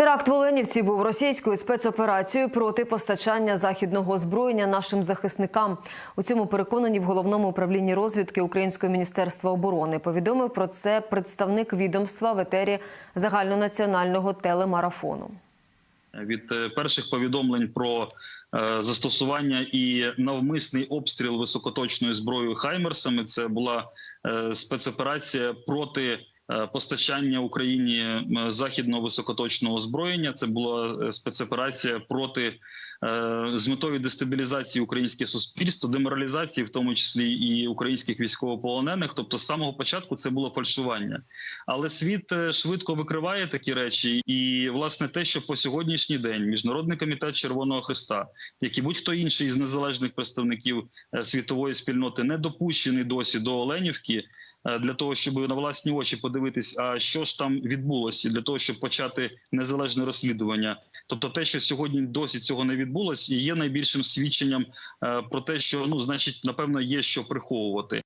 Теракт в Оленівці був російською спецоперацією проти постачання західного озброєння нашим захисникам. У цьому переконані в головному управлінні розвідки Українського міністерства оборони. Повідомив про це представник відомства в етері загальнонаціонального телемарафону. від е, перших повідомлень про е, застосування і навмисний обстріл високоточною зброєю Хаймерсами. Це була е, спецоперація проти. Е, Постачання Україні західного високоточного озброєння це була е, спецоперація проти е, з метою дестабілізації українського суспільства, деморалізації, в тому числі і українських військовополонених. Тобто, з самого початку це було фальшування. Але світ е, швидко викриває такі речі, і власне те, що по сьогоднішній день міжнародний комітет Червоного Христа, як і будь-хто інший із незалежних представників е, світової спільноти, не допущений досі до Оленівки. Е, Для того щоб на власні очі подивитись, а що ж там відбулося, для того, щоб почати незалежне розслідування. Тобто, те, що сьогодні досі цього не відбулось, є найбільшим свідченням е, про те, що ну значить, напевно, є що приховувати.